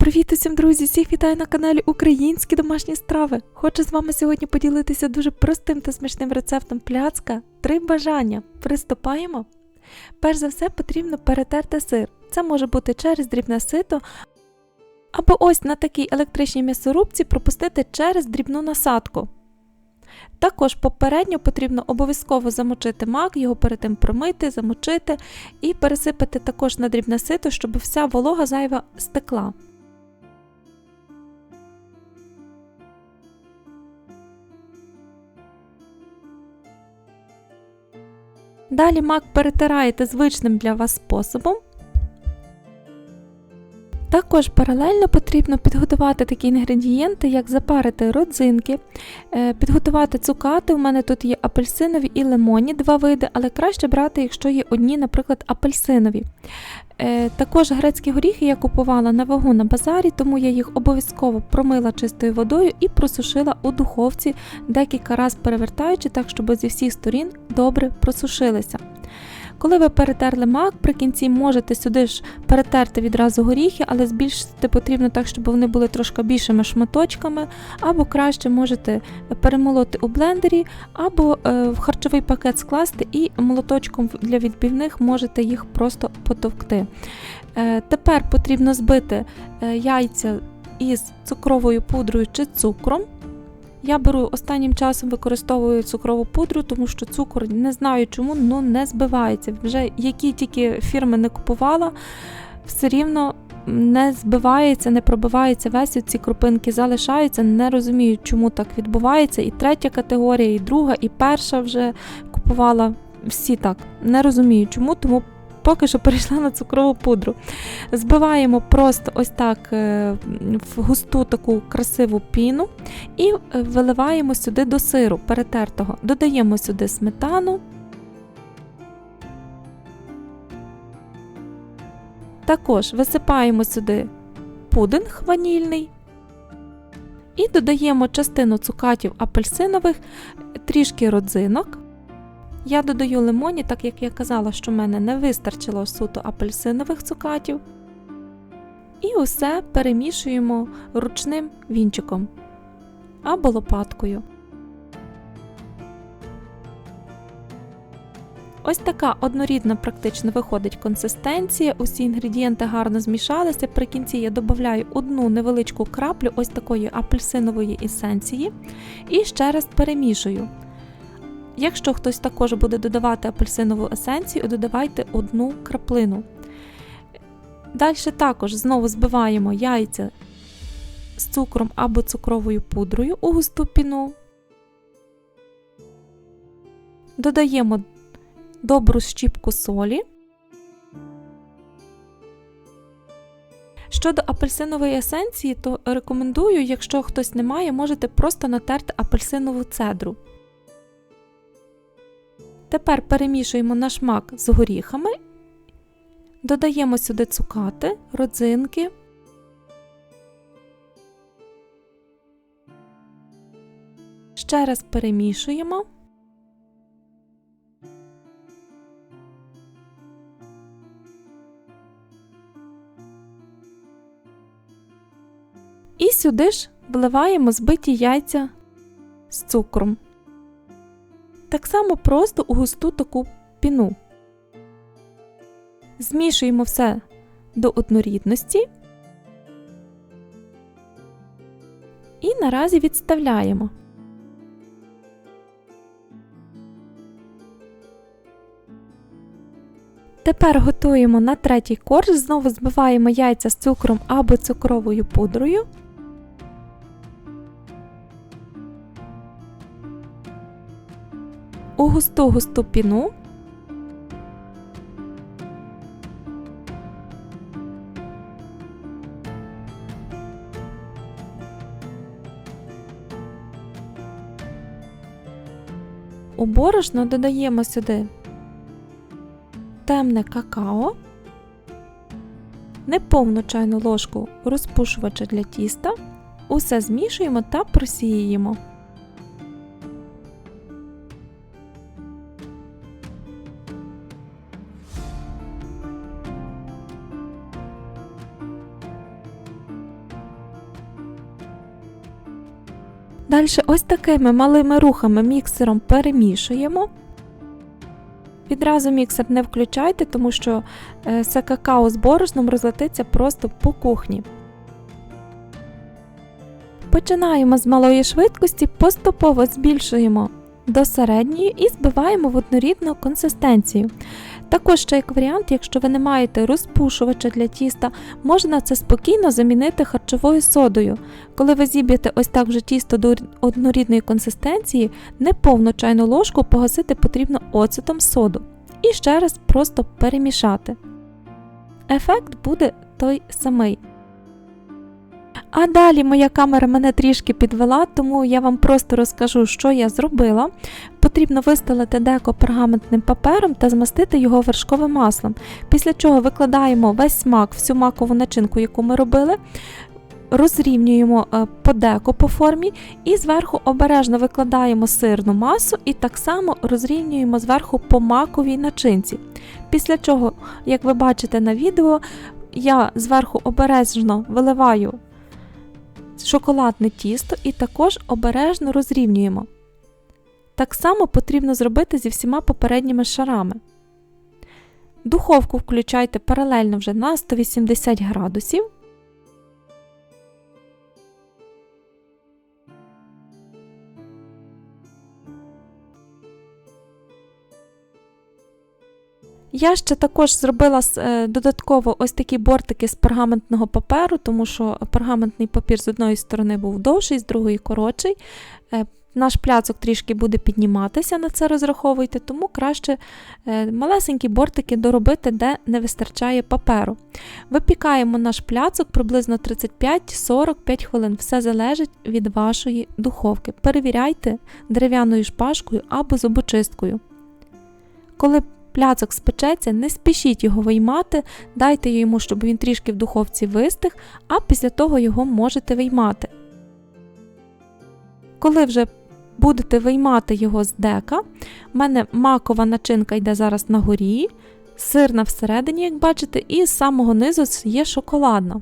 Привіт усім, друзі! Всіх вітаю на каналі Українські домашні страви. Хочу з вами сьогодні поділитися дуже простим та смачним рецептом пляцка. Три бажання. Приступаємо. Перш за все потрібно перетерти сир. Це може бути через дрібне сито, або ось на такій електричній м'ясорубці пропустити через дрібну насадку. Також попередньо потрібно обов'язково замочити мак, його перед тим промити, замочити і пересипати також на дрібне сито, щоб вся волога зайва стекла. Далі мак перетираєте звичним для вас способом. Також паралельно потрібно підготувати такі інгредієнти, як запарити родзинки, е, підготувати цукати. У мене тут є апельсинові і лимонні два види, але краще брати, якщо є одні, наприклад, апельсинові. Е, також грецькі горіхи я купувала на вагу на базарі, тому я їх обов'язково промила чистою водою і просушила у духовці декілька разів перевертаючи, так, щоб зі всіх сторін добре просушилися. Коли ви перетерли мак, при кінці можете сюди ж перетерти відразу горіхи, але збільшити потрібно так, щоб вони були трошки більшими шматочками, або краще можете перемолоти у блендері, або е, в харчовий пакет скласти і молоточком для відбивних можете їх просто потовкти. Е, тепер потрібно збити е, яйця із цукровою пудрою чи цукром. Я беру останнім часом використовую цукрову пудру, тому що цукор не знаю чому, ну не збивається. Вже які тільки фірми не купувала, все рівно не збивається, не пробивається весь ці крупинки залишаються. Не розумію, чому так відбувається. І третя категорія, і друга, і перша вже купувала всі так. Не розумію, чому, тому поки що перейшла на цукрову пудру. Збиваємо просто ось так е, в густу таку красиву піну і е, виливаємо сюди до сиру перетертого. Додаємо сюди сметану. Також висипаємо сюди пудинг ванільний. І додаємо частину цукатів апельсинових, трішки родзинок. Я додаю лимоні, так як я казала, що в мене не вистачило суто апельсинових цукатів. І усе перемішуємо ручним вінчиком або лопаткою. Ось така однорідна практично виходить консистенція. Усі інгредієнти гарно змішалися. При кінці я додаю одну невеличку краплю ось такої апельсинової есенції і ще раз перемішую. Якщо хтось також буде додавати апельсинову есенцію, додавайте одну краплину. Далі також знову збиваємо яйця з цукром або цукровою пудрою у густу піну. Додаємо добру щіпку солі. Щодо апельсинової есенції, то рекомендую, якщо хтось не має, можете просто натерти апельсинову цедру. Тепер перемішуємо наш мак з горіхами, додаємо сюди цукати, родзинки. Ще раз перемішуємо. І сюди ж вливаємо збиті яйця з цукром. Так само просто у густу таку піну. Змішуємо все до однорідності і наразі відставляємо. Тепер готуємо на третій корж, знову збиваємо яйця з цукром або цукровою пудрою. У густу густу піну. У борошно додаємо сюди темне какао, неповну чайну ложку розпушувача для тіста, усе змішуємо та просіюємо. Далі ось такими малими рухами міксером перемішуємо. Відразу міксер не включайте, тому що все какао з борошном розлетиться просто по кухні. Починаємо з малої швидкості, поступово збільшуємо до середньої і збиваємо в однорідну консистенцію. Також ще як варіант, якщо ви не маєте розпушувача для тіста, можна це спокійно замінити харчовою содою. Коли ви зіб'єте ось так вже тісто до однорідної консистенції, неповну чайну ложку погасити потрібно оцетом соду. І ще раз просто перемішати. Ефект буде той самий. А далі моя камера мене трішки підвела, тому я вам просто розкажу, що я зробила. Потрібно вистелити деко пергаментним папером та змастити його вершковим маслом. Після чого викладаємо весь смак, всю макову начинку, яку ми робили, розрівнюємо е, по деко по формі і зверху обережно викладаємо сирну масу і так само розрівнюємо зверху по маковій начинці. Після чого, як ви бачите на відео, я зверху обережно виливаю шоколадне тісто і також обережно розрівнюємо. Так само потрібно зробити зі всіма попередніми шарами. Духовку включайте паралельно вже на 180 градусів. Я ще також зробила е, додатково ось такі бортики з пергаментного паперу, тому що пергаментний папір з одної сторони був довший, з другої коротший. Е, наш пляцок трішки буде підніматися, на це розраховуйте, тому краще е, малесенькі бортики доробити, де не вистачає паперу. Випікаємо наш пляцок приблизно 35-45 хвилин. Все залежить від вашої духовки. Перевіряйте дерев'яною шпажкою або зубочисткою. Коли пляцок спечеться, не спішіть його виймати, дайте йому, щоб він трішки в духовці вистиг, а після того його можете виймати. Коли вже будете виймати його з дека, в мене макова начинка йде зараз на горі, сирна всередині, як бачите, і з самого низу є шоколадна.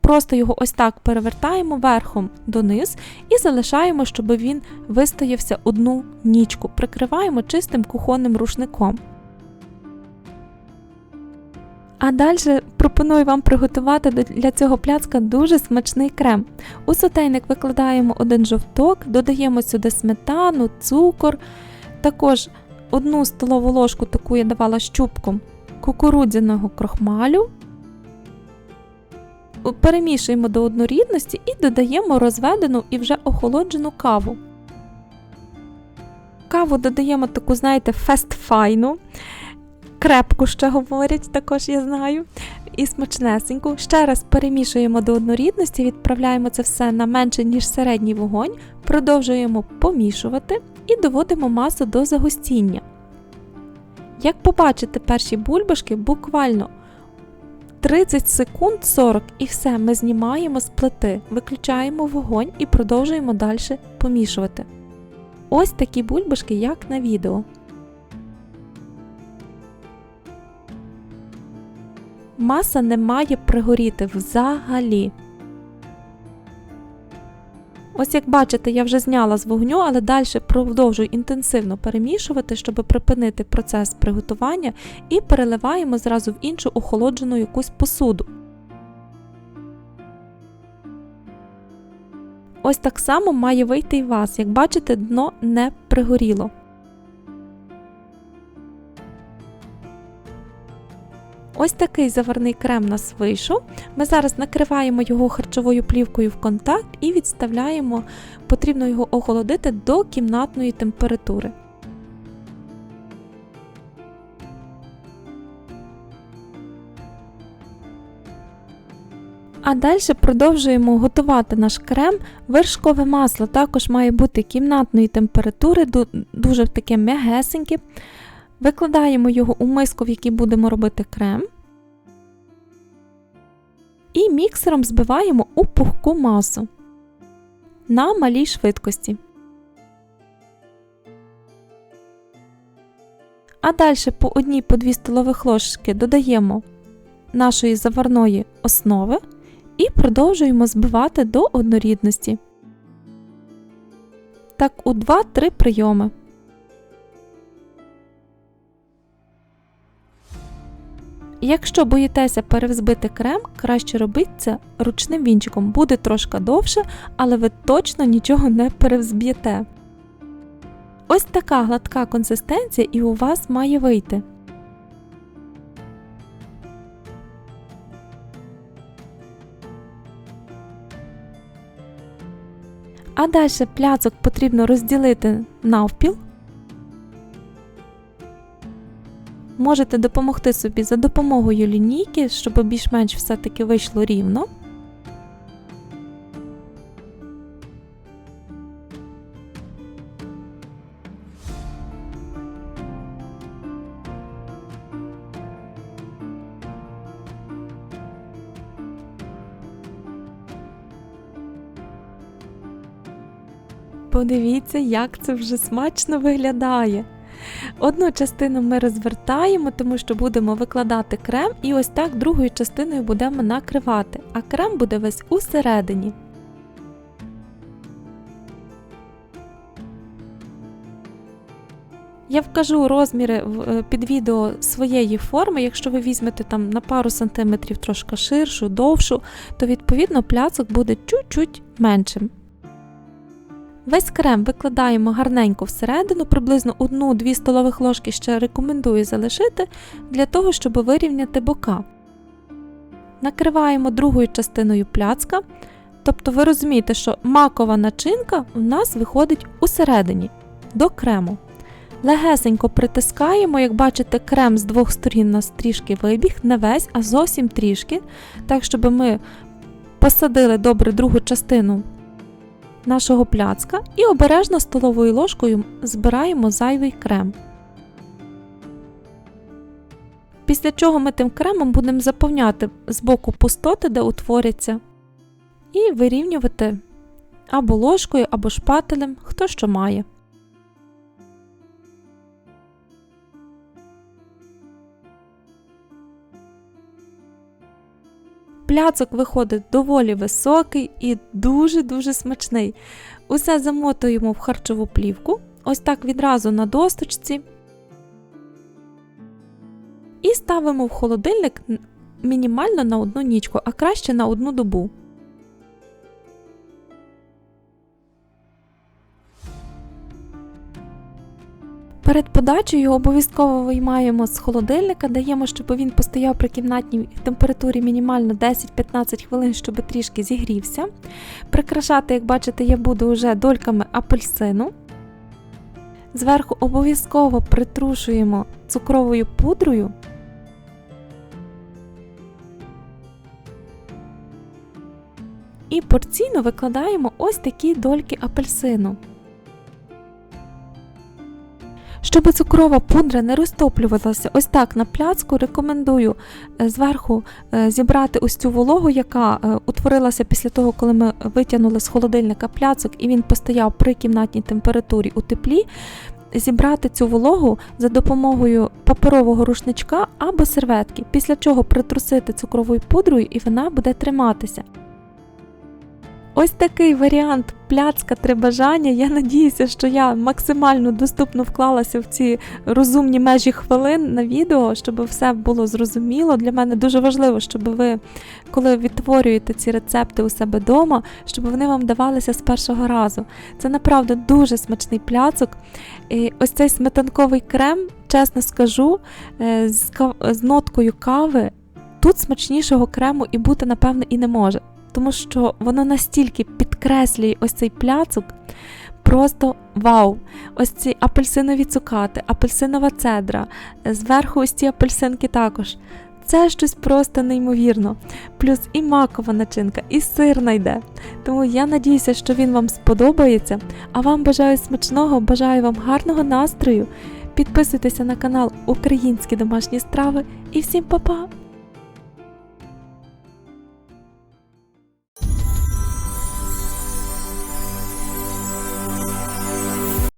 Просто його ось так перевертаємо верхом дониз і залишаємо, щоб він вистоявся одну нічку, прикриваємо чистим кухонним рушником. А далі пропоную вам приготувати для цього пляцка дуже смачний крем. У сотейник викладаємо один жовток, додаємо сюди сметану, цукор, також одну столову ложку таку я давала щупком кукурудзяного крохмалю. Перемішуємо до однорідності і додаємо розведену і вже охолоджену каву. Каву додаємо таку, знаєте, фестфайну крепку ще говорять, також я знаю. І смачнесеньку. Ще раз перемішуємо до однорідності, відправляємо це все на менше, ніж середній вогонь, продовжуємо помішувати і доводимо масу до загустіння. Як побачите перші бульбашки, буквально 30 секунд 40 і все, ми знімаємо з плити, виключаємо вогонь і продовжуємо далі помішувати. Ось такі бульбашки, як на відео. Маса не має пригоріти взагалі. Ось як бачите, я вже зняла з вогню, але далі продовжую інтенсивно перемішувати, щоб припинити процес приготування, і переливаємо зразу в іншу охолоджену якусь посуду. Ось так само має вийти і вас. Як бачите, дно не пригоріло. Ось такий заварний крем нас вийшов. Ми зараз накриваємо його харчовою плівкою в контакт і відставляємо, потрібно його охолодити до кімнатної температури. А далі продовжуємо готувати наш крем. Вершкове масло також має бути кімнатної температури, дуже таке м'ягесеньке. Викладаємо його у миску, в якій будемо робити крем. І міксером збиваємо у пухку масу на малій швидкості. А далі по одній по 2 столових ложки додаємо нашої заварної основи і продовжуємо збивати до однорідності. так у 2-3 прийоми. Якщо боїтеся перевзбити крем, краще робіть це ручним вінчиком. Буде трошки довше, але ви точно нічого не перевзб'єте. Ось така гладка консистенція і у вас має вийти. А далі пляцок потрібно розділити навпіл. Можете допомогти собі за допомогою лінійки, щоб більш-менш все-таки вийшло рівно. Подивіться, як це вже смачно виглядає. Одну частину ми розвертаємо, тому що будемо викладати крем, і ось так другою частиною будемо накривати, а крем буде весь усередині. Я вкажу розміри е, під відео своєї форми. Якщо ви візьмете там на пару сантиметрів трошки ширшу, довшу, то відповідно пляцок буде чуть-чуть меншим. Весь крем викладаємо гарненько всередину, приблизно 1-2 столових ложки ще рекомендую залишити для того, щоб вирівняти бока. Накриваємо другою частиною пляцка. Тобто ви розумієте, що макова начинка у нас виходить усередині до крему. Легесенько притискаємо, як бачите, крем з двох сторін у нас трішки вибіг, не весь, а зовсім трішки, так щоб ми посадили добре другу частину нашого пляцка і обережно столовою ложкою збираємо зайвий крем. Після чого ми тим кремом будемо заповняти з боку пустоти, де утворяться, і вирівнювати або ложкою, або шпателем, хто що має. Пляцок виходить доволі високий і дуже-дуже смачний. Усе замотуємо в харчову плівку, ось так відразу на досточці. І ставимо в холодильник мінімально на одну нічку, а краще на одну добу. Перед подачею обов'язково виймаємо з холодильника, даємо, щоб він постояв при кімнатній температурі мінімально 10-15 хвилин, щоб трішки зігрівся. Прикрашати, як бачите, я буду вже дольками апельсину. Зверху обов'язково притрушуємо цукровою пудрою. І порційно викладаємо ось такі дольки апельсину. Щоб цукрова пудра не розтоплювалася ось так на пляцку, рекомендую е, зверху е, зібрати ось цю вологу, яка е, утворилася після того, коли ми витягнули з холодильника пляцок і він постояв при кімнатній температурі у теплі. Зібрати цю вологу за допомогою паперового рушничка або серветки, після чого притрусити цукровою пудрою і вона буде триматися. Ось такий варіант пляцка три бажання. Я надіюся, що я максимально доступно вклалася в ці розумні межі хвилин на відео, щоб все було зрозуміло. Для мене дуже важливо, щоб ви, коли відтворюєте ці рецепти у себе вдома, щоб вони вам давалися з першого разу. Це направду дуже смачний пляцок. І ось цей сметанковий крем, чесно скажу, е, з, ноткою кави. Тут смачнішого крему і бути, напевно, і не може тому що воно настільки підкреслює ось цей пляцок. Просто вау! Ось ці апельсинові цукати, апельсинова цедра, зверху ось ці апельсинки також. Це щось просто неймовірно. Плюс і макова начинка, і сирна йде. Тому я надіюся, що він вам сподобається. А вам бажаю смачного, бажаю вам гарного настрою. Підписуйтеся на канал Українські домашні страви і всім па-па!